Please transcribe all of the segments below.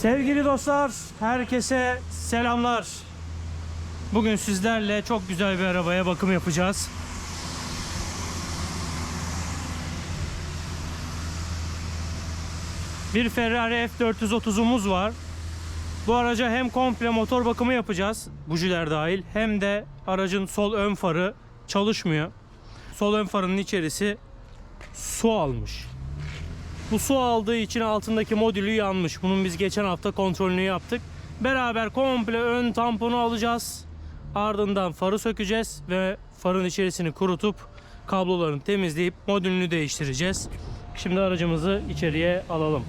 Sevgili dostlar, herkese selamlar. Bugün sizlerle çok güzel bir arabaya bakım yapacağız. Bir Ferrari F430'umuz var. Bu araca hem komple motor bakımı yapacağız, bujiler dahil, hem de aracın sol ön farı çalışmıyor. Sol ön farının içerisi su almış. Bu su aldığı için altındaki modülü yanmış. Bunun biz geçen hafta kontrolünü yaptık. Beraber komple ön tamponu alacağız. Ardından farı sökeceğiz ve farın içerisini kurutup kablolarını temizleyip modülünü değiştireceğiz. Şimdi aracımızı içeriye alalım.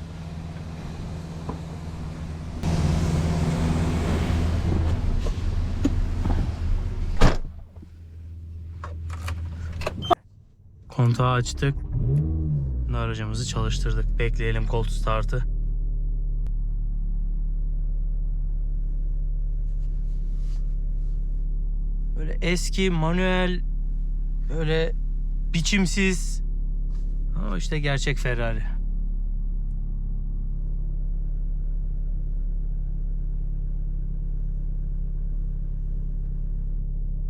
Kontağı açtık. Şimdi aracımızı çalıştırdık. Bekleyelim kol startı. Böyle eski manuel böyle biçimsiz ama işte gerçek Ferrari.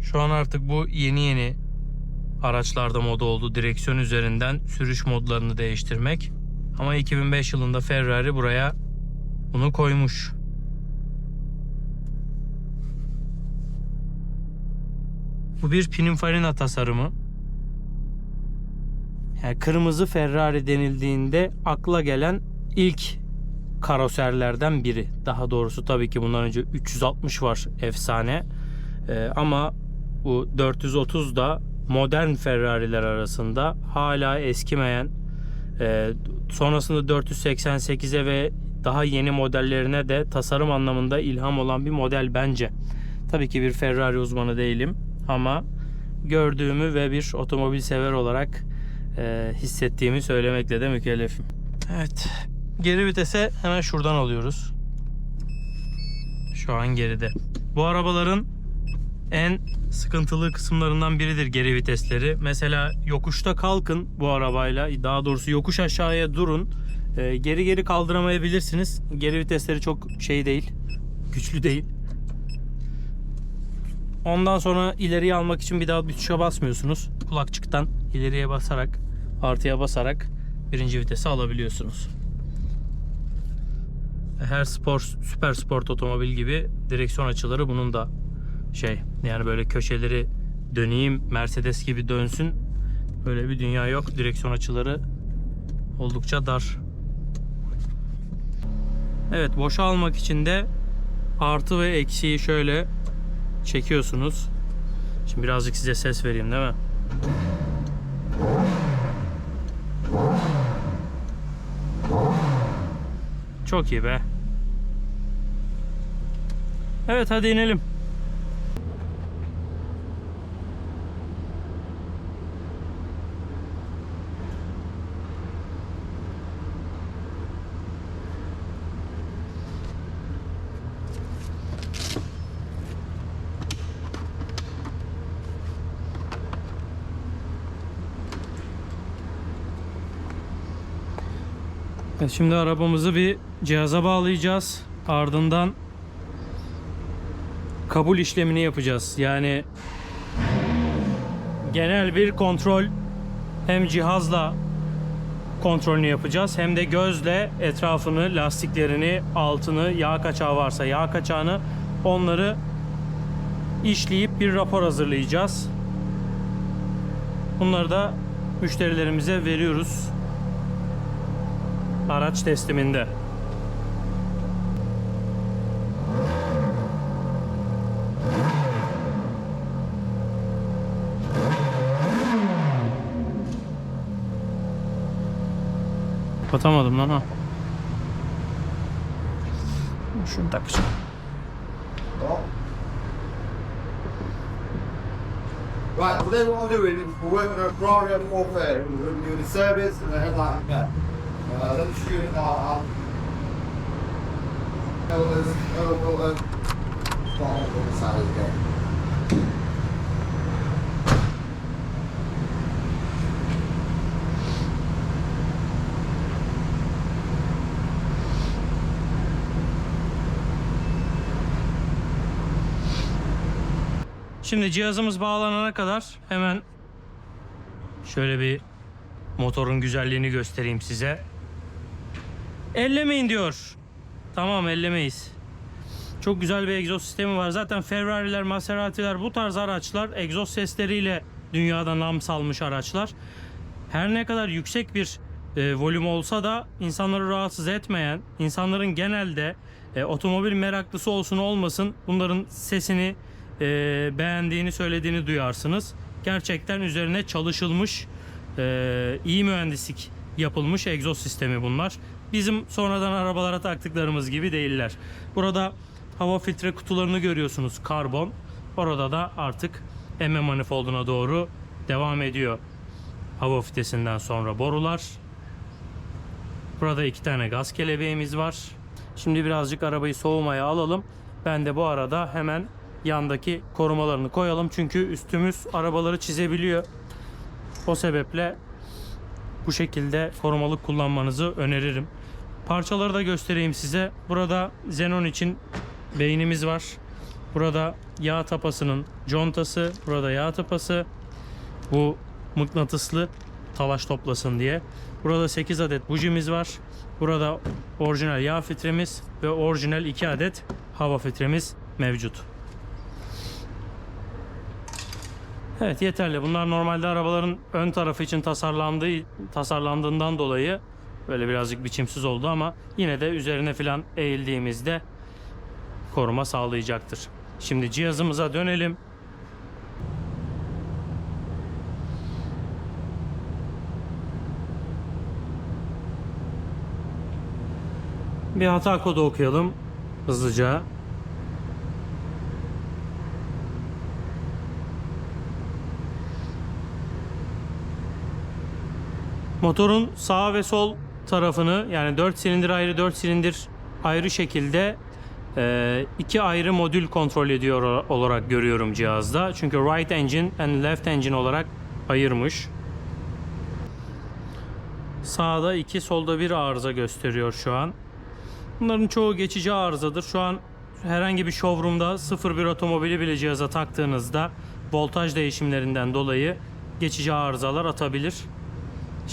Şu an artık bu yeni yeni araçlarda moda oldu direksiyon üzerinden sürüş modlarını değiştirmek. Ama 2005 yılında Ferrari buraya bunu koymuş. Bu bir Pininfarina tasarımı. Yani kırmızı Ferrari denildiğinde akla gelen ilk karoserlerden biri. Daha doğrusu tabii ki bundan önce 360 var efsane. Ee, ama bu 430 da modern Ferrari'ler arasında hala eskimeyen e, sonrasında 488'e ve daha yeni modellerine de tasarım anlamında ilham olan bir model bence. Tabii ki bir Ferrari uzmanı değilim ama gördüğümü ve bir otomobil sever olarak e, hissettiğimi söylemekle de mükellefim. Evet. Geri vitese hemen şuradan alıyoruz. Şu an geride. Bu arabaların en sıkıntılı kısımlarından biridir geri vitesleri. Mesela yokuşta kalkın bu arabayla. Daha doğrusu yokuş aşağıya durun. Ee, geri geri kaldıramayabilirsiniz. Geri vitesleri çok şey değil. Güçlü değil. Ondan sonra ileriye almak için bir daha bir tuşa basmıyorsunuz. Kulakçıktan ileriye basarak artıya basarak birinci vitesi alabiliyorsunuz. Her spor süper sport otomobil gibi direksiyon açıları bunun da şey yani böyle köşeleri döneyim Mercedes gibi dönsün. Böyle bir dünya yok direksiyon açıları oldukça dar. Evet boşa almak için de artı ve eksiği şöyle çekiyorsunuz. Şimdi birazcık size ses vereyim değil mi? Çok iyi be. Evet hadi inelim Şimdi arabamızı bir cihaza bağlayacağız. Ardından kabul işlemini yapacağız. Yani genel bir kontrol hem cihazla kontrolünü yapacağız hem de gözle etrafını, lastiklerini, altını, yağ kaçağı varsa yağ kaçağını onları işleyip bir rapor hazırlayacağız. Bunları da müşterilerimize veriyoruz araç tesliminde. Kapatamadım lan ha. Şunu takacağım. Right, well then what I'm doing is we're working on a on warfare. We're going to do the service and the headlight and Şimdi cihazımız bağlanana kadar hemen şöyle bir motorun güzelliğini göstereyim size. Ellemeyin diyor. Tamam ellemeyiz. Çok güzel bir egzoz sistemi var. Zaten Ferrari'ler, Maserati'ler bu tarz araçlar egzoz sesleriyle dünyada nam salmış araçlar. Her ne kadar yüksek bir e, volüm olsa da insanları rahatsız etmeyen, insanların genelde e, otomobil meraklısı olsun olmasın bunların sesini e, beğendiğini söylediğini duyarsınız. Gerçekten üzerine çalışılmış, e, iyi mühendislik yapılmış egzoz sistemi bunlar. Bizim sonradan arabalara taktıklarımız gibi değiller. Burada hava filtre kutularını görüyorsunuz karbon. Orada da artık emme manifolduna doğru devam ediyor. Hava filtresinden sonra borular. Burada iki tane gaz kelebeğimiz var. Şimdi birazcık arabayı soğumaya alalım. Ben de bu arada hemen yandaki korumalarını koyalım. Çünkü üstümüz arabaları çizebiliyor. O sebeple bu şekilde korumalık kullanmanızı öneririm. Parçaları da göstereyim size. Burada Xenon için beynimiz var. Burada yağ tapasının contası, burada yağ tapası. Bu mıknatıslı talaş toplasın diye. Burada 8 adet bujimiz var. Burada orijinal yağ filtremiz ve orijinal 2 adet hava filtremiz mevcut. Evet yeterli. Bunlar normalde arabaların ön tarafı için tasarlandığı tasarlandığından dolayı böyle birazcık biçimsiz oldu ama yine de üzerine filan eğildiğimizde koruma sağlayacaktır. Şimdi cihazımıza dönelim. Bir hata kodu okuyalım hızlıca. Motorun sağ ve sol tarafını yani 4 silindir ayrı 4 silindir ayrı şekilde e, iki ayrı modül kontrol ediyor olarak görüyorum cihazda. Çünkü right engine and left engine olarak ayırmış. Sağda iki, solda bir arıza gösteriyor şu an. Bunların çoğu geçici arızadır. Şu an herhangi bir showroom'da 01 otomobili bile cihaza taktığınızda voltaj değişimlerinden dolayı geçici arızalar atabilir.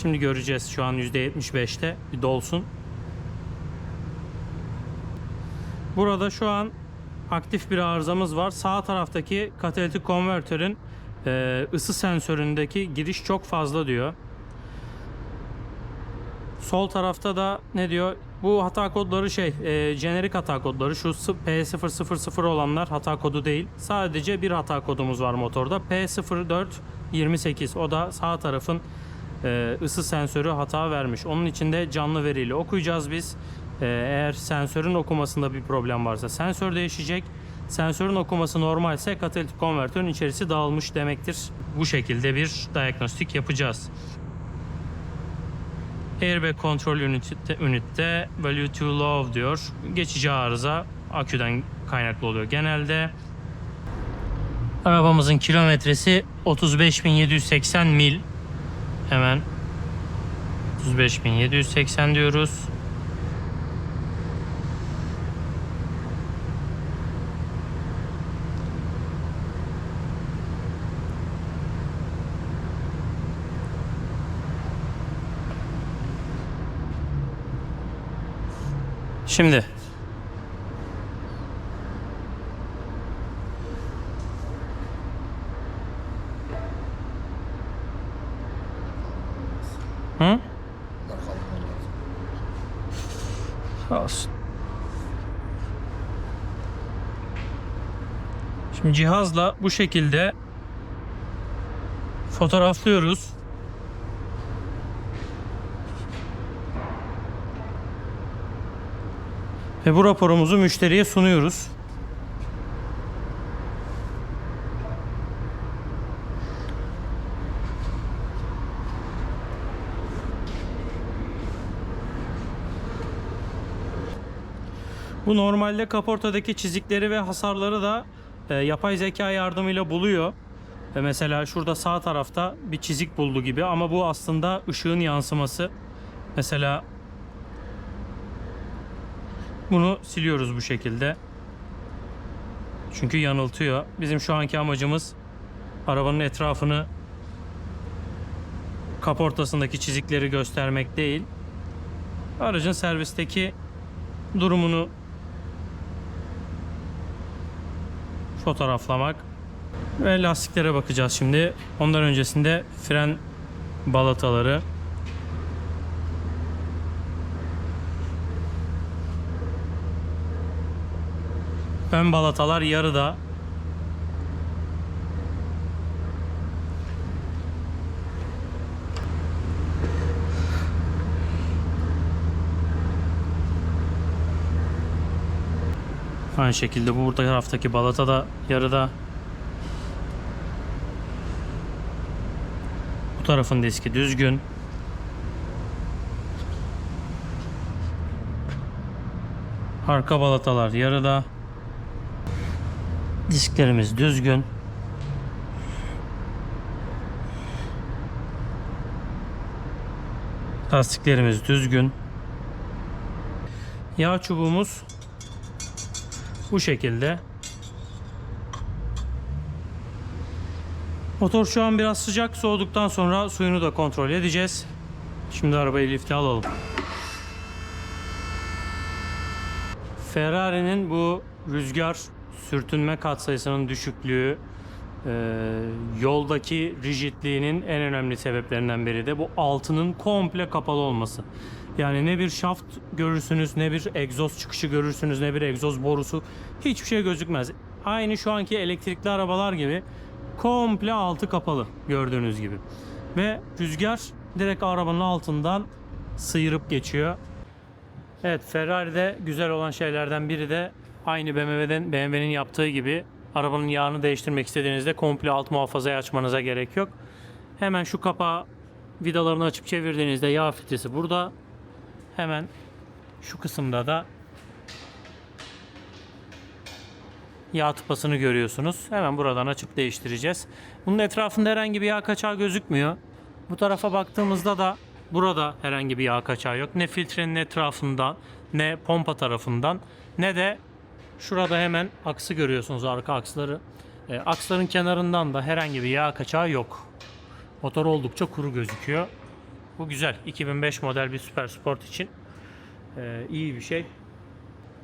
Şimdi göreceğiz şu an %75'te bir dolsun. Burada şu an aktif bir arızamız var. Sağ taraftaki katalitik konvertörün e, ısı sensöründeki giriş çok fazla diyor. Sol tarafta da ne diyor? Bu hata kodları şey, e, jenerik hata kodları. Şu P000 olanlar hata kodu değil. Sadece bir hata kodumuz var motorda. P0428. O da sağ tarafın e, ısı sensörü hata vermiş. Onun için de canlı veriyle okuyacağız biz. E, eğer sensörün okumasında bir problem varsa sensör değişecek. Sensörün okuması normalse katalitik konvertörün içerisi dağılmış demektir. Bu şekilde bir diagnostik yapacağız. Airbag kontrol ünite, ünite value too low diyor. Geçici arıza aküden kaynaklı oluyor genelde. Arabamızın kilometresi 35.780 mil. Hemen 35.780 diyoruz. Şimdi Hı? Olsun. Şimdi cihazla bu şekilde fotoğraflıyoruz. Ve bu raporumuzu müşteriye sunuyoruz. Bu normalde kaportadaki çizikleri ve hasarları da e, yapay zeka yardımıyla buluyor. Ve mesela şurada sağ tarafta bir çizik buldu gibi ama bu aslında ışığın yansıması. Mesela bunu siliyoruz bu şekilde. Çünkü yanıltıyor. Bizim şu anki amacımız arabanın etrafını kaportasındaki çizikleri göstermek değil. Aracın servisteki durumunu fotoğraflamak ve lastiklere bakacağız şimdi. Ondan öncesinde fren balataları Ön balatalar yarıda. Aynı şekilde bu burada taraftaki balata da yarıda. Bu tarafın diski düzgün. Arka balatalar yarıda. Disklerimiz düzgün. Lastiklerimiz düzgün. Yağ çubuğumuz bu şekilde. Motor şu an biraz sıcak. Soğuduktan sonra suyunu da kontrol edeceğiz. Şimdi arabayı lifte alalım. Ferrari'nin bu rüzgar sürtünme katsayısının düşüklüğü e, yoldaki rigidliğinin en önemli sebeplerinden biri de bu altının komple kapalı olması. Yani ne bir şaft görürsünüz, ne bir egzoz çıkışı görürsünüz, ne bir egzoz borusu hiçbir şey gözükmez. Aynı şu anki elektrikli arabalar gibi komple altı kapalı gördüğünüz gibi. Ve rüzgar direkt arabanın altından sıyırıp geçiyor. Evet Ferrari'de güzel olan şeylerden biri de aynı BMW'den BMW'nin yaptığı gibi arabanın yağını değiştirmek istediğinizde komple alt muhafazayı açmanıza gerek yok. Hemen şu kapağı vidalarını açıp çevirdiğinizde yağ filtresi burada. Hemen şu kısımda da yağ tıpasını görüyorsunuz. Hemen buradan açıp değiştireceğiz. Bunun etrafında herhangi bir yağ kaçağı gözükmüyor. Bu tarafa baktığımızda da burada herhangi bir yağ kaçağı yok. Ne filtrenin etrafından ne pompa tarafından ne de şurada hemen aksı görüyorsunuz arka aksları. E, aksların kenarından da herhangi bir yağ kaçağı yok. Motor oldukça kuru gözüküyor. Bu güzel. 2005 model bir süper sport için e, iyi bir şey.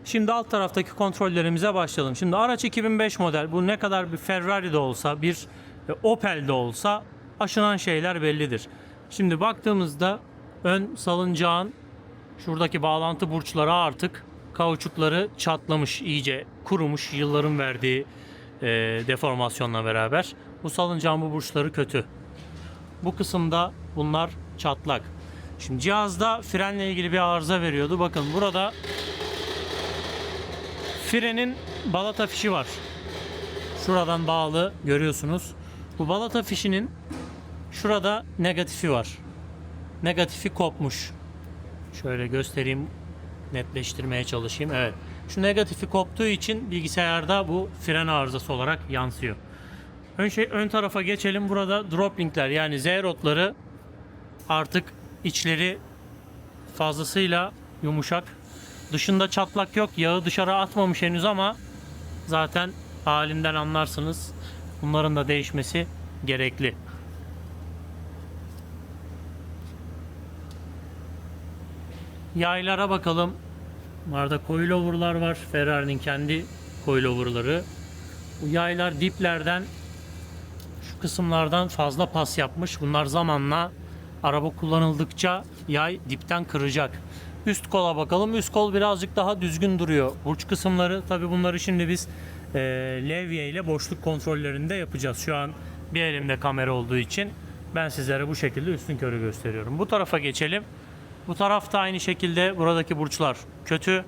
Şimdi alt taraftaki kontrollerimize başlayalım. Şimdi araç 2005 model. Bu ne kadar bir Ferrari de olsa, bir e, Opel de olsa aşınan şeyler bellidir. Şimdi baktığımızda ön salıncağın şuradaki bağlantı burçları artık kauçukları çatlamış, iyice kurumuş yılların verdiği e, deformasyonla beraber. Bu salıncağın bu burçları kötü. Bu kısımda bunlar çatlak. Şimdi cihazda frenle ilgili bir arıza veriyordu. Bakın burada frenin balata fişi var. Şuradan bağlı görüyorsunuz. Bu balata fişinin şurada negatifi var. Negatifi kopmuş. Şöyle göstereyim, netleştirmeye çalışayım. Evet. Şu negatifi koptuğu için bilgisayarda bu fren arızası olarak yansıyor. Ön, şey, ön tarafa geçelim. Burada drop linkler yani Z-rotları artık içleri fazlasıyla yumuşak. Dışında çatlak yok. Yağı dışarı atmamış henüz ama zaten halinden anlarsınız. Bunların da değişmesi gerekli. Yaylara bakalım. Bunlarda coilover'lar var. Ferrari'nin kendi coilover'ları. Bu yaylar diplerden şu kısımlardan fazla pas yapmış. Bunlar zamanla araba kullanıldıkça yay dipten kıracak. Üst kola bakalım. Üst kol birazcık daha düzgün duruyor. Burç kısımları tabi bunları şimdi biz e, levye ile boşluk kontrollerinde yapacağız. Şu an bir elimde kamera olduğu için ben sizlere bu şekilde üstün körü gösteriyorum. Bu tarafa geçelim. Bu tarafta aynı şekilde buradaki burçlar kötü.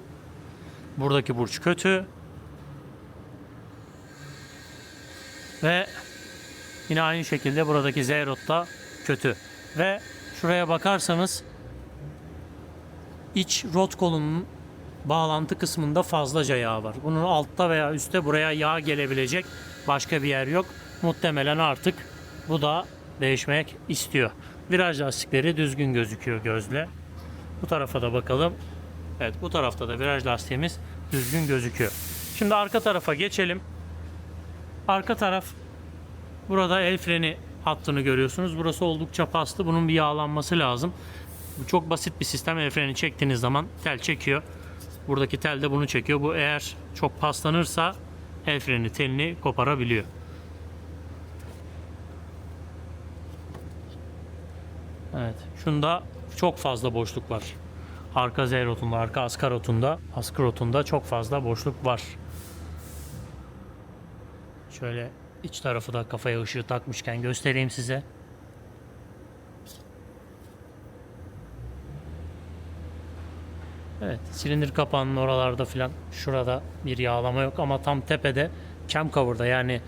Buradaki burç kötü. Ve yine aynı şekilde buradaki Z-Rot da kötü. Ve şuraya bakarsanız iç rot kolunun bağlantı kısmında fazlaca yağ var. Bunun altta veya üstte buraya yağ gelebilecek başka bir yer yok. Muhtemelen artık bu da değişmek istiyor. Viraj lastikleri düzgün gözüküyor gözle. Bu tarafa da bakalım. Evet bu tarafta da viraj lastiğimiz düzgün gözüküyor. Şimdi arka tarafa geçelim. Arka taraf burada el freni hattını görüyorsunuz. Burası oldukça paslı. Bunun bir yağlanması lazım. Bu çok basit bir sistem. El freni çektiğiniz zaman tel çekiyor. Buradaki tel de bunu çekiyor. Bu eğer çok paslanırsa el freni telini koparabiliyor. Evet. Şunda çok fazla boşluk var. Arka Z rotunda, arka askar rotunda, askı rotunda çok fazla boşluk var. Şöyle iç tarafı da kafaya ışığı takmışken göstereyim size. Evet, silindir kapağının oralarda filan şurada bir yağlama yok ama tam tepede cam cover'da yani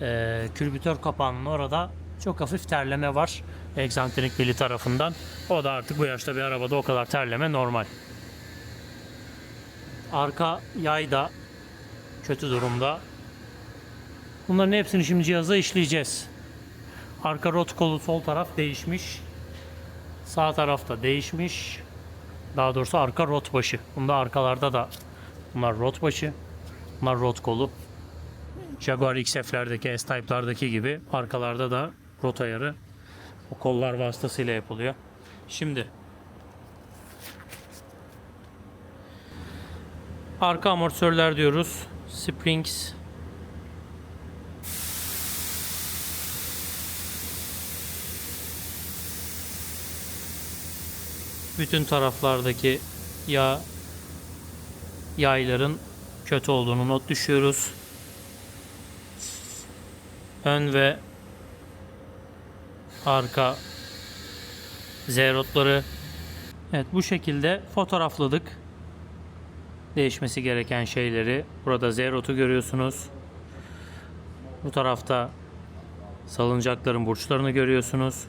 e, külbütör kapağının orada çok hafif terleme var egzantrik beli tarafından. O da artık bu yaşta bir arabada o kadar terleme normal. Arka yay da kötü durumda. Bunların hepsini şimdi cihaza işleyeceğiz. Arka rot kolu sol taraf değişmiş. Sağ tarafta değişmiş. Daha doğrusu arka rot başı. Bunda arkalarda da bunlar rot başı. Bunlar rot kolu. Jaguar XF'lerdeki S-Type'lardaki gibi arkalarda da rot ayarı o kollar vasıtasıyla yapılıyor. Şimdi arka amortisörler diyoruz. Springs bütün taraflardaki yağ yayların kötü olduğunu not düşüyoruz. Ön ve arka zerotları Evet bu şekilde fotoğrafladık. Değişmesi gereken şeyleri. Burada zerotu görüyorsunuz. Bu tarafta salıncakların burçlarını görüyorsunuz.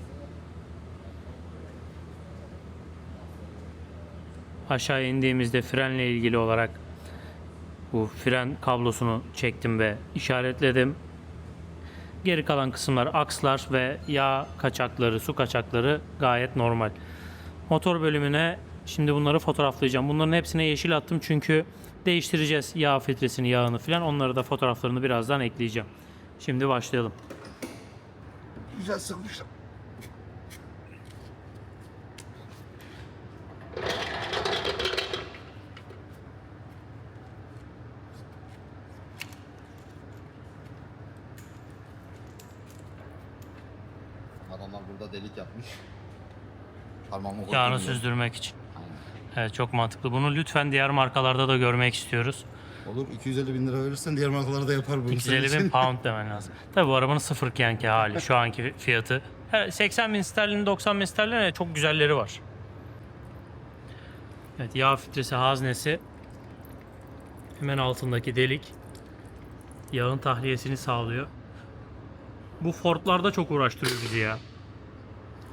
Aşağı indiğimizde frenle ilgili olarak bu fren kablosunu çektim ve işaretledim. Geri kalan kısımlar akslar ve yağ kaçakları, su kaçakları gayet normal. Motor bölümüne şimdi bunları fotoğraflayacağım. Bunların hepsine yeşil attım çünkü değiştireceğiz yağ filtresini, yağını filan. Onları da fotoğraflarını birazdan ekleyeceğim. Şimdi başlayalım. Güzel sıkmışlar. Adamlar burada delik yapmış. Parmağımı Yağını süzdürmek için. Evet çok mantıklı. Bunu lütfen diğer markalarda da görmek istiyoruz. Olur 250 bin lira verirsen diğer markalar da yapar bunu. 250 bin pound demen lazım. Tabi bu arabanın sıfır kenki hali şu anki fiyatı. Her- 80 bin sterlin 90 bin sterlin çok güzelleri var. Evet yağ filtresi haznesi. Hemen altındaki delik. Yağın tahliyesini sağlıyor. Bu Ford'larda çok uğraştırıyor bizi ya.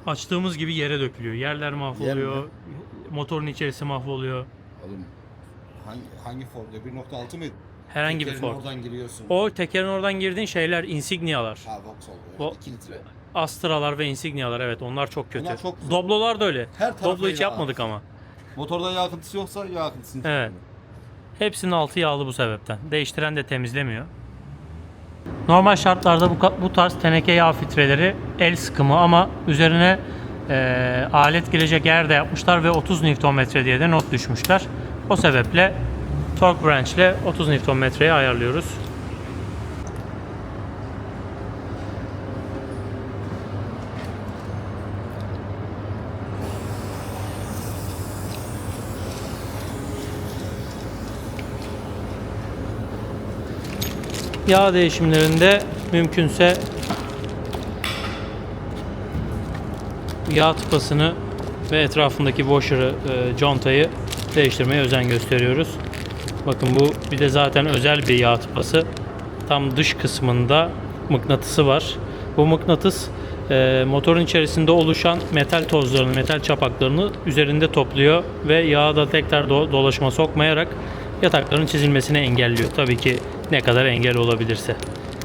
Açtığımız gibi yere dökülüyor. Yerler mahvoluyor. Motorun içerisi mahvoluyor. Oğlum hangi, hangi Ford ya? 1.6 mıydı? Herhangi bir Tekerin Ford. Oradan giriyorsun. O tekerin oradan girdiğin şeyler insignialar. Ha Vauxhall. O- O... 2 litre. Astra'lar ve Insignia'lar evet onlar çok kötü. Onlar çok güzel. Doblo'lar da öyle. Her Doblo hiç yapmadık ama. Motorda yağ akıntısı yoksa yağ akıntısını Evet. Hepsinin altı yağlı bu sebepten. Değiştiren de temizlemiyor. Normal şartlarda bu, bu tarz teneke yağ filtreleri el sıkımı ama üzerine eee, alet girecek yer de yapmışlar ve 30 Nm diye de not düşmüşler. O sebeple torque wrench ile 30 Nm'ye ayarlıyoruz. Yağ değişimlerinde mümkünse yağ tıpasını ve etrafındaki washer'ı, e, contayı değiştirmeye özen gösteriyoruz. Bakın bu bir de zaten özel bir yağ tıpası. Tam dış kısmında mıknatısı var. Bu mıknatıs e, motorun içerisinde oluşan metal tozlarını, metal çapaklarını üzerinde topluyor ve yağı da tekrar do- dolaşıma sokmayarak yatakların çizilmesini engelliyor. Tabii ki ne kadar engel olabilirse.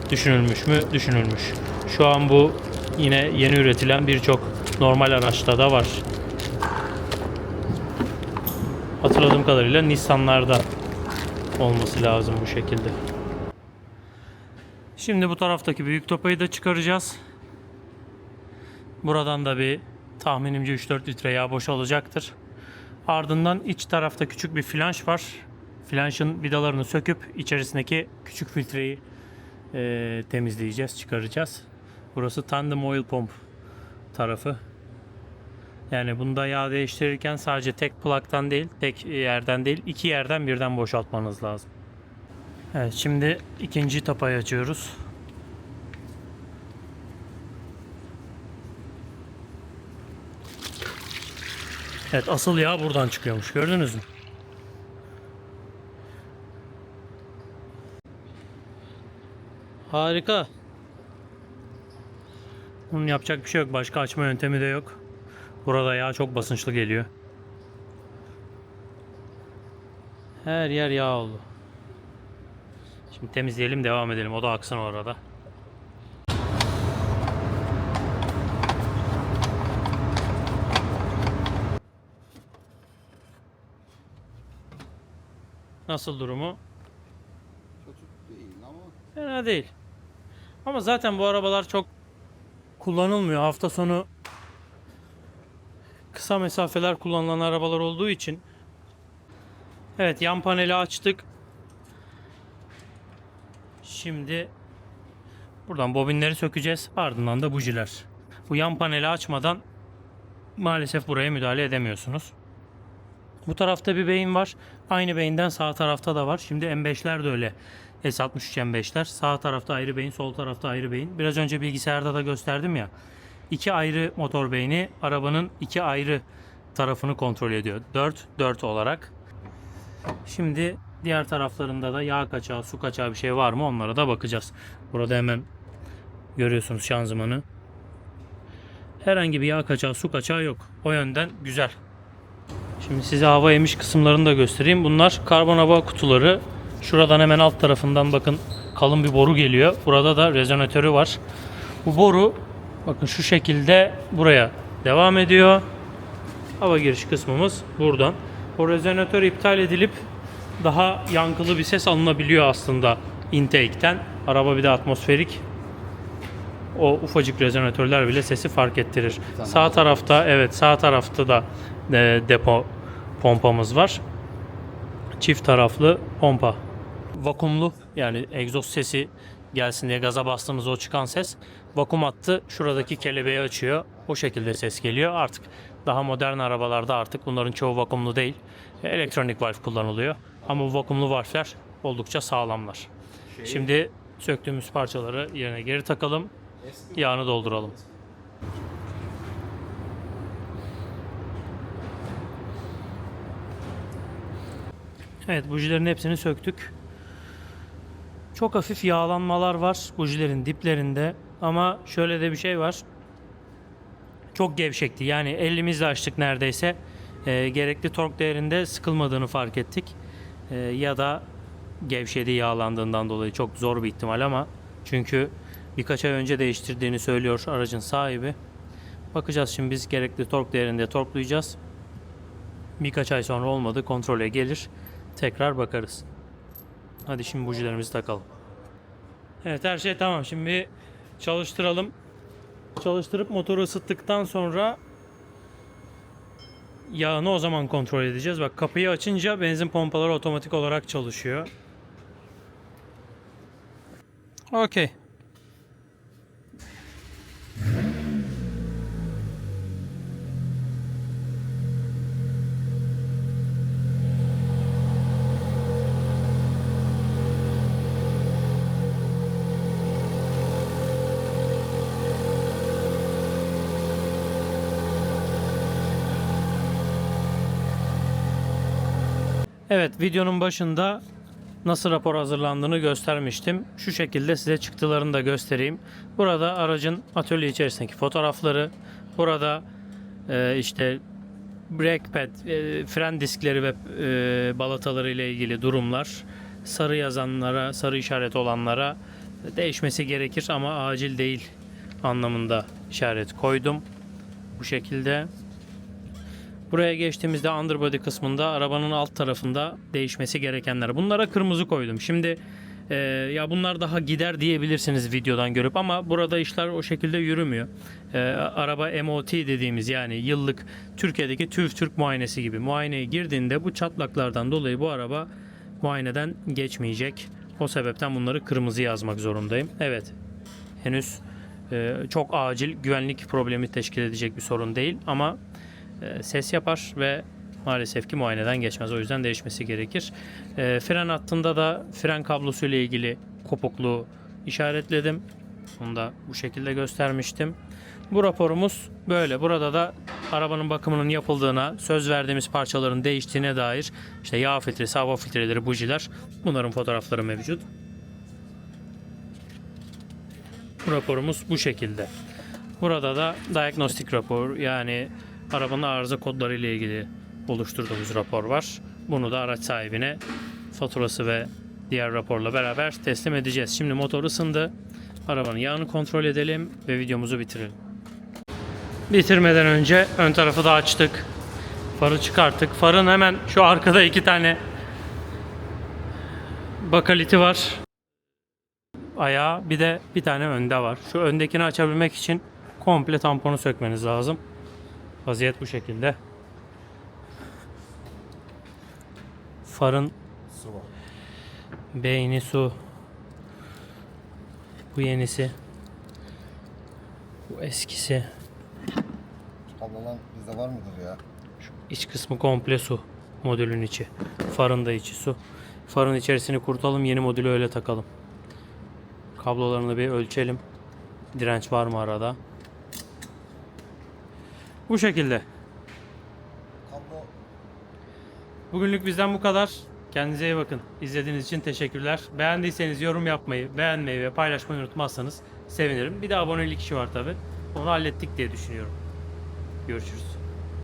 Düşünülmüş mü? Düşünülmüş. Şu an bu yine yeni üretilen birçok normal araçta da var. Hatırladığım kadarıyla Nissan'larda olması lazım bu şekilde. Şimdi bu taraftaki büyük topayı da çıkaracağız. Buradan da bir tahminimce 3-4 litre yağ boşalacaktır. Ardından iç tarafta küçük bir flanş var. Flanşın vidalarını söküp içerisindeki küçük filtreyi eee, temizleyeceğiz, çıkaracağız. Burası tandem oil pump tarafı. Yani bunda yağ değiştirirken sadece tek plaktan değil, tek yerden değil, iki yerden birden boşaltmanız lazım. Evet, şimdi ikinci tapayı açıyoruz. Evet, asıl yağ buradan çıkıyormuş. Gördünüz mü? Harika. Bunun yapacak bir şey yok. Başka açma yöntemi de yok. Burada yağ çok basınçlı geliyor. Her yer yağ oldu. Şimdi temizleyelim devam edelim. O da aksın orada. Nasıl durumu? Kötü değil ama Fena değil. Ama zaten bu arabalar çok kullanılmıyor. Hafta sonu kısa mesafeler kullanılan arabalar olduğu için. Evet yan paneli açtık. Şimdi buradan bobinleri sökeceğiz. Ardından da bujiler. Bu yan paneli açmadan maalesef buraya müdahale edemiyorsunuz. Bu tarafta bir beyin var. Aynı beyinden sağ tarafta da var. Şimdi M5'ler de öyle. S63 M5'ler. Sağ tarafta ayrı beyin, sol tarafta ayrı beyin. Biraz önce bilgisayarda da gösterdim ya. İki ayrı motor beyni arabanın iki ayrı tarafını kontrol ediyor. 4 4 olarak. Şimdi diğer taraflarında da yağ kaçağı, su kaçağı bir şey var mı onlara da bakacağız. Burada hemen görüyorsunuz şanzımanı. Herhangi bir yağ kaçağı, su kaçağı yok. O yönden güzel. Şimdi size hava emiş kısımlarını da göstereyim. Bunlar karbon hava kutuları. Şuradan hemen alt tarafından bakın kalın bir boru geliyor. Burada da rezonatörü var. Bu boru bakın şu şekilde buraya devam ediyor. Hava giriş kısmımız buradan. O rezonatör iptal edilip daha yankılı bir ses alınabiliyor aslında intake'ten. Araba bir de atmosferik. O ufacık rezonatörler bile sesi fark ettirir. Sağ tarafta evet sağ tarafta da e, depo pompamız var. Çift taraflı pompa. Vakumlu yani egzoz sesi gelsin diye gaza bastığınız o çıkan ses vakum hattı şuradaki kelebeği açıyor. O şekilde ses geliyor. Artık daha modern arabalarda artık bunların çoğu vakumlu değil. Elektronik valve kullanılıyor. Ama bu vakumlu valfler oldukça sağlamlar. Şimdi söktüğümüz parçaları yerine geri takalım. Yağını dolduralım. Evet bujilerin hepsini söktük. Çok hafif yağlanmalar var bujilerin diplerinde ama şöyle de bir şey var. Çok gevşekti yani elimizle açtık neredeyse. Ee, gerekli tork değerinde sıkılmadığını fark ettik. Ee, ya da gevşedi yağlandığından dolayı çok zor bir ihtimal ama çünkü birkaç ay önce değiştirdiğini söylüyor aracın sahibi. Bakacağız şimdi biz gerekli tork değerinde torklayacağız. Birkaç ay sonra olmadı kontrole gelir. Tekrar bakarız. Hadi şimdi bujilerimizi takalım. Evet her şey tamam. Şimdi çalıştıralım. Çalıştırıp motoru ısıttıktan sonra yağını o zaman kontrol edeceğiz. Bak kapıyı açınca benzin pompaları otomatik olarak çalışıyor. Okey. Evet videonun başında nasıl rapor hazırlandığını göstermiştim. Şu şekilde size çıktılarını da göstereyim. Burada aracın atölye içerisindeki fotoğrafları, burada e, işte brake pad, e, fren diskleri ve e, balataları ile ilgili durumlar, sarı yazanlara, sarı işaret olanlara değişmesi gerekir ama acil değil anlamında işaret koydum. Bu şekilde. Buraya geçtiğimizde underbody kısmında arabanın alt tarafında değişmesi gerekenler. Bunlara kırmızı koydum. Şimdi Ee, ya bunlar daha gider diyebilirsiniz videodan görüp ama burada işler o şekilde yürümüyor. Ee, araba MOT dediğimiz yani yıllık Türkiye'deki TÜV Türk muayenesi gibi muayeneye girdiğinde bu çatlaklardan dolayı bu araba muayeneden geçmeyecek. O sebepten bunları kırmızı yazmak zorundayım. Evet henüz e, çok acil güvenlik problemi teşkil edecek bir sorun değil ama e, ses yapar ve maalesef ki muayeneden geçmez. O yüzden değişmesi gerekir. E, fren hattında da fren kablosu ile ilgili kopukluğu işaretledim. Onu da bu şekilde göstermiştim. Bu raporumuz böyle. Burada da arabanın bakımının yapıldığına, söz verdiğimiz parçaların değiştiğine dair işte yağ filtresi, hava filtreleri, bujiler bunların fotoğrafları mevcut. Bu raporumuz bu şekilde. Burada da diagnostik rapor yani arabanın arıza kodları ile ilgili oluşturduğumuz rapor var. Bunu da araç sahibine faturası ve diğer raporla beraber teslim edeceğiz. Şimdi motor ısındı. Arabanın yağını kontrol edelim ve videomuzu bitirelim. Bitirmeden önce ön tarafı da açtık. Farı çıkarttık. Farın hemen şu arkada iki tane bakaliti var ayağı bir de bir tane önde var. Şu öndekini açabilmek için komple tamponu sökmeniz lazım. Vaziyet bu şekilde. Farın Su var. beyni su. Bu yenisi. Bu eskisi. Ablalan bizde var mıdır ya? İç kısmı komple su. Modülün içi. Farın da içi su. Farın içerisini kurtalım. Yeni modülü öyle takalım. Kablolarını bir ölçelim. Direnç var mı arada? Bu şekilde. Bugünlük bizden bu kadar. Kendinize iyi bakın. İzlediğiniz için teşekkürler. Beğendiyseniz yorum yapmayı, beğenmeyi ve paylaşmayı unutmazsanız sevinirim. Bir de abonelik işi var tabi. Onu hallettik diye düşünüyorum. Görüşürüz.